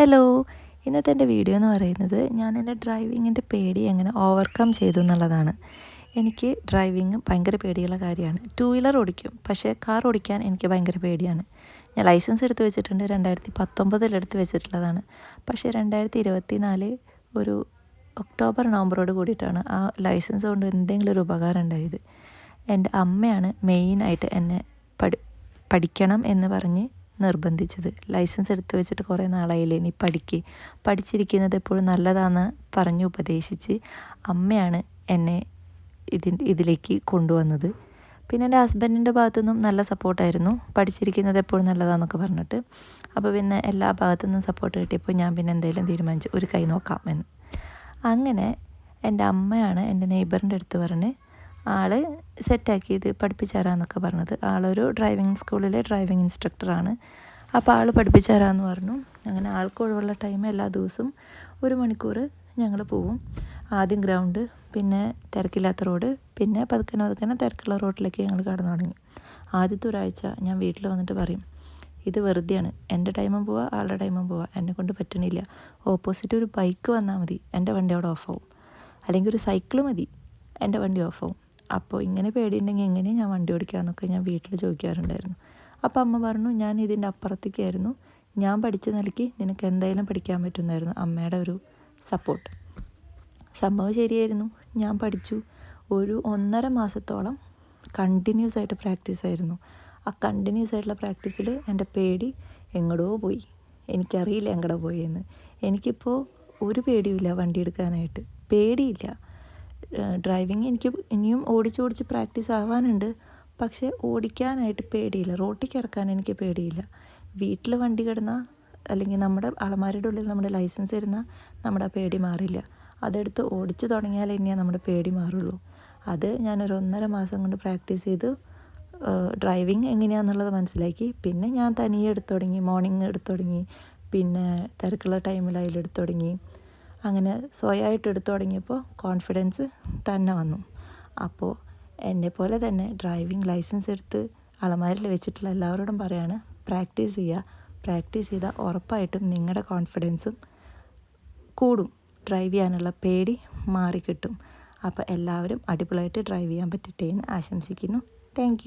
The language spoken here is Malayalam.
ഹലോ. ഇന്നത്തെ എന്റെ വീഡിയോ എന്ന് പറയുന്നത് ഞാൻ എന്റെ ഡ്രൈവിങ്ങിന്റെ പേടി എങ്ങനെ ഓവർകം ചെയ്തു എന്നുള്ളതാണ്. എനിക്ക് ഡ്രൈവിങ് ഭയങ്കര പേടിയുള്ള കാര്യമാണ്. ടു വീലർ ഓടിക്കും. പക്ഷേ കാർ ഓടിക്കാൻ എനിക്ക് ഭയങ്കര പേടിയാണ്. ഞാൻ ലൈസൻസ് എടുത്ത് വെച്ചിട്ടുണ്ട്. രണ്ടായിരത്തി പത്തൊമ്പതിൽ എടുത്ത് വെച്ചിട്ടുള്ളതാണ്. പക്ഷേ രണ്ടായിരത്തി ഇരുപത്തി നാല് ഒരു ഒക്ടോബർ നവംബറോട് കൂടിയിട്ടാണ് ആ ലൈസൻസ് കൊണ്ട് എന്തെങ്കിലും ഒരു ഉപകാരം ഉണ്ടായത്. എന്റെ അമ്മയാണ് മെയിനായിട്ട് എന്നെ പഠി പഠിക്കണം എന്ന് പറഞ്ഞ് നിർബന്ധിച്ചത്. ലൈസൻസ് എടുത്തു വെച്ചിട്ട് കുറേ നാളായില്ലേ നീ പഠിക്ക്. പഠിച്ചിരിക്കുന്നത് എപ്പോഴും നല്ലതാണെന്ന് പറഞ്ഞു ഉപദേശിച്ച് അമ്മയാണ് എന്നെ ഇതി ഇതിലേക്ക് കൊണ്ടുവന്നത്. പിന്നെ എന്റെ ഹസ്ബൻഡിന്റെ ഭാഗത്തുനിന്നും നല്ല സപ്പോർട്ടായിരുന്നു. പഠിച്ചിരിക്കുന്നത് എപ്പോഴും നല്ലതാണെന്നൊക്കെ പറഞ്ഞിട്ട്. അപ്പോൾ പിന്നെ എല്ലാ ഭാഗത്തു നിന്നും സപ്പോർട്ട് കിട്ടിയപ്പോൾ ഞാൻ പിന്നെ എന്തെങ്കിലും തീരുമാനിച്ചു ഒരു കൈ നോക്കാം എന്ന്. അങ്ങനെ എന്റെ അമ്മയാണ് എന്റെ നെയ്ബറിന്റെ അടുത്ത് പറഞ്ഞ് ആൾ സെറ്റാക്കി ഇത് തരാമെന്നൊക്കെ പറഞ്ഞത്. ആളൊരു ഡ്രൈവിംഗ് സ്കൂളിലെ ഡ്രൈവിംഗ് ഇൻസ്ട്രക്ടറാണ് അപ്പോൾ ആൾ പഠിപ്പിച്ചു തരാമെന്ന് പറഞ്ഞു. അങ്ങനെ ആൾക്ക് ഒഴിവുള്ള ടൈം എല്ലാ ദിവസവും ഒരു മണിക്കൂർ ഞങ്ങൾ പോവും. ആദ്യം ഗ്രൗണ്ട് പിന്നെ തിരക്കില്ലാത്ത റോഡ് പിന്നെ പതുക്കനെ പതുക്കനെ തിരക്കുള്ള റോഡിലേക്ക് ഞങ്ങൾ കടന്നു തുടങ്ങി. ആദ്യത്തെ ഒരാഴ്ച ഞാൻ വീട്ടിൽ വന്നിട്ട് പറയും ഇത് വെറുതെയാണ്. എന്റെ ടൈമും പോവാ ആളുടെ ടൈമും പോവാ. എന്നെ കൊണ്ട് പറ്റണില്ല. ഓപ്പോസിറ്റ് ഒരു ബൈക്ക് വന്നാൽ മതി. എന്റെ വണ്ടി അവിടെ ഓഫാവും അല്ലെങ്കിൽ ഒരു സൈക്കിൾ മതി. എന്റെ വണ്ടി ഓഫാവും അപ്പോൾ ഇങ്ങനെ പേടിയുണ്ടെങ്കിൽ എങ്ങനെയാണ് ഞാൻ വണ്ടി ഓടിക്കാമെന്നൊക്കെ ഞാൻ വീട്ടിൽ ചോദിക്കാറുണ്ടായിരുന്നു. അപ്പോൾ അമ്മ പറഞ്ഞു ഞാൻ ഇതിന്റെ അപ്പുറത്തേക്കായിരുന്നു. ഞാൻ പഠിച്ച നിലയ്ക്ക് നിനക്ക് എന്തായാലും പഠിക്കാൻ പറ്റുന്നായിരുന്നു അമ്മയുടെ ഒരു സപ്പോർട്ട് സംഭവം ശരിയായിരുന്നു. ഞാൻ പഠിച്ചു. ഒരു ഒന്നര മാസത്തോളം കണ്ടിന്യൂസ് ആയിട്ട് പ്രാക്ടീസ് ആയിരുന്നു. ആ കണ്ടിന്യൂസ് ആയിട്ടുള്ള പ്രാക്ടീസിൽ എന്റെ പേടി എങ്ങടോ പോയി. എനിക്കറിയില്ല എങ്ങടെ പോയി എന്ന് എനിക്കിപ്പോൾ ഒരു പേടിയുമില്ല വണ്ടി എടുക്കാനായിട്ട്. പേടിയില്ല. ഡ്രൈവിങ് എനിക്ക് ഇനിയും ഓടിച്ച് ഓടിച്ച് പ്രാക്ടീസ് ആവാനുണ്ട്. പക്ഷേ ഓടിക്കാനായിട്ട് പേടിയില്ല. റോട്ടിൽ ഇറക്കാൻ എനിക്ക് പേടിയില്ല. വീട്ടിൽ വണ്ടി കിടന്നാൽ അല്ലെങ്കിൽ നമ്മുടെ അളമാരുടെ ഉള്ളിൽ നമ്മുടെ ലൈസൻസ് ഇരുന്നാൽ നമ്മുടെ ആ പേടി മാറില്ല. അതെടുത്ത് ഓടിച്ച് തുടങ്ങിയാൽ ഇനിയാ നമ്മുടെ പേടി മാറുള്ളൂ. അത് ഞാനൊരു ഒന്നര മാസം കൊണ്ട് പ്രാക്ടീസ് ചെയ്തു ഡ്രൈവിങ് എങ്ങനെയാണെന്നുള്ളത് മനസ്സിലാക്കി. പിന്നെ ഞാൻ തനിയെ എടുത്തു തുടങ്ങി മോർണിംഗ് എടുത്തു തുടങ്ങി. പിന്നെ തിരക്കുള്ള ടൈമിൽ അതിലെടുത്തു തുടങ്ങി. അങ്ങനെ സ്വയമായിട്ട് എടുത്തു തുടങ്ങിയപ്പോൾ കോൺഫിഡൻസ് തന്നെ വന്നു. അപ്പോൾ എന്നെ പോലെ തന്നെ ഡ്രൈവിംഗ് ലൈസൻസ് എടുത്ത് അളമാരിൽ വെച്ചിട്ടുള്ള എല്ലാവരോടും പറയാണ് പ്രാക്ടീസ് ചെയ്യുക. പ്രാക്ടീസ് ചെയ്താൽ ഉറപ്പായിട്ടും നിങ്ങളുടെ കോൺഫിഡൻസും കൂടും. ഡ്രൈവ് ചെയ്യാനുള്ള പേടി മാറിക്കിട്ടും. അപ്പോൾ എല്ലാവരും അടിപൊളിയായിട്ട് ഡ്രൈവ് ചെയ്യാൻ പറ്റട്ടെ എന്ന് ആശംസിക്കുന്നു. താങ്ക്